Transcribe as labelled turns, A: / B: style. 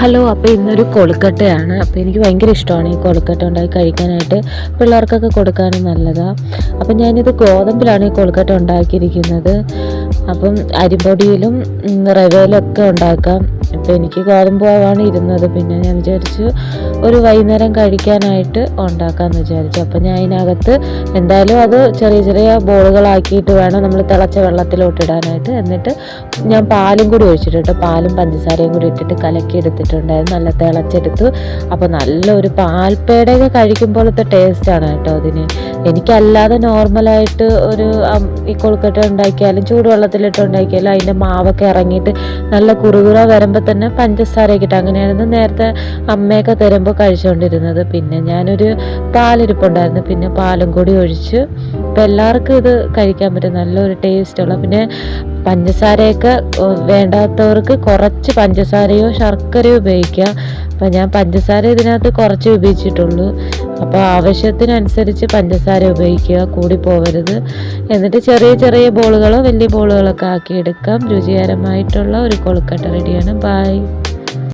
A: Hello അപ്പോൾ ഇന്നൊരു കൊളുക്കട്ടയാണ് അപ്പോൾ എനിക്ക് ഭയങ്കര ഇഷ്ടമാണ് ഈ കൊളുക്കട്ട ഉണ്ടാക്കി കഴിക്കാനായിട്ട്. പിള്ളേർക്കൊക്കെ കൊടുക്കാനും നല്ലതാണ് അപ്പം ഞാനിത് ഗോതമ്പിലാണ് ഈ കൊളുക്കട്ട ഉണ്ടാക്കിയിരിക്കുന്നത്. അപ്പം അരിപൊടിയിലും റവയിലൊക്കെ ഉണ്ടാക്കാം. അപ്പോൾ എനിക്ക് ഗോതമ്പ് മാവാണ് ഇരുന്നത്. പിന്നെ ഞാൻ വിചാരിച്ചു ഒരു വൈകുന്നേരം കഴിക്കാനായിട്ട് ഉണ്ടാക്കാമെന്ന് വിചാരിച്ചു. അപ്പോൾ ഞാൻ അതിനകത്ത് എന്തായാലും അത് ചെറിയ ചെറിയ ബോളുകളാക്കിയിട്ട് വേണം നമ്മൾ തിളച്ച വെള്ളത്തിലോട്ട് ഇടാനായിട്ട്. എന്നിട്ട് ഞാൻ പാലും കൂടി ഒഴിച്ചിട്ട് പാലും പഞ്ചസാരയും കൂടി ഇട്ടിട്ട് കലക്കി എടുത്തിട്ടുണ്ടായിരുന്നു. നല്ല തിളച്ചെടുത്തു. അപ്പോൾ നല്ലൊരു പാൽപ്പേടയൊക്കെ കഴിക്കുമ്പോഴത്തെ ടേസ്റ്റാണ് കേട്ടോ അതിന്. എനിക്കല്ലാതെ നോർമലായിട്ട് ഒരു ഈ കൊഴുക്കട്ട ഉണ്ടാക്കിയാലും ചൂടുവെള്ളത്തിലിട്ട് ഉണ്ടാക്കിയാലും അതിന്റെ മാവൊക്കെ ഇറങ്ങിയിട്ട് നല്ല കുറുകുറ വരുമ്പോൾ തന്നെ പഞ്ചസാരയൊക്കെ ഇട്ട് അങ്ങനെയായിരുന്നു നേരത്തെ അമ്മയൊക്കെ തരുമ്പോൾ കഴിച്ചുകൊണ്ടിരുന്നത് പിന്നെ ഞാനൊരു പാലിരിപ്പുണ്ടായിരുന്നു. പിന്നെ പാലും കൂടി ഒഴിച്ച് ഇപ്പം എല്ലാവർക്കും ഇത് കഴിക്കാൻ പറ്റും. നല്ലൊരു ടേസ്റ്റുള്ള പിന്നെ പഞ്ചസാരയൊക്കെ വേണ്ടാത്തവർക്ക് കുറച്ച് പഞ്ചസാരയോ ശർക്കരയോ ഉപയോഗിക്കാം. അപ്പം ഞാൻ പഞ്ചസാര ഇതിനകത്ത് കുറച്ച് ഉപയോഗിച്ചിട്ടുള്ളൂ. അപ്പോൾ ആവശ്യത്തിനനുസരിച്ച് പഞ്ചസാര ഉപയോഗിക്കുക കൂടി പോകരുത് എന്നിട്ട് ചെറിയ ചെറിയ ബോളുകളോ വലിയ ബോളുകളൊക്കെ ആക്കിയെടുക്കാം. രുചികരമായിട്ടുള്ള ഒരു കൊളുക്കട്ട റെഡിയാണ്. ബായ്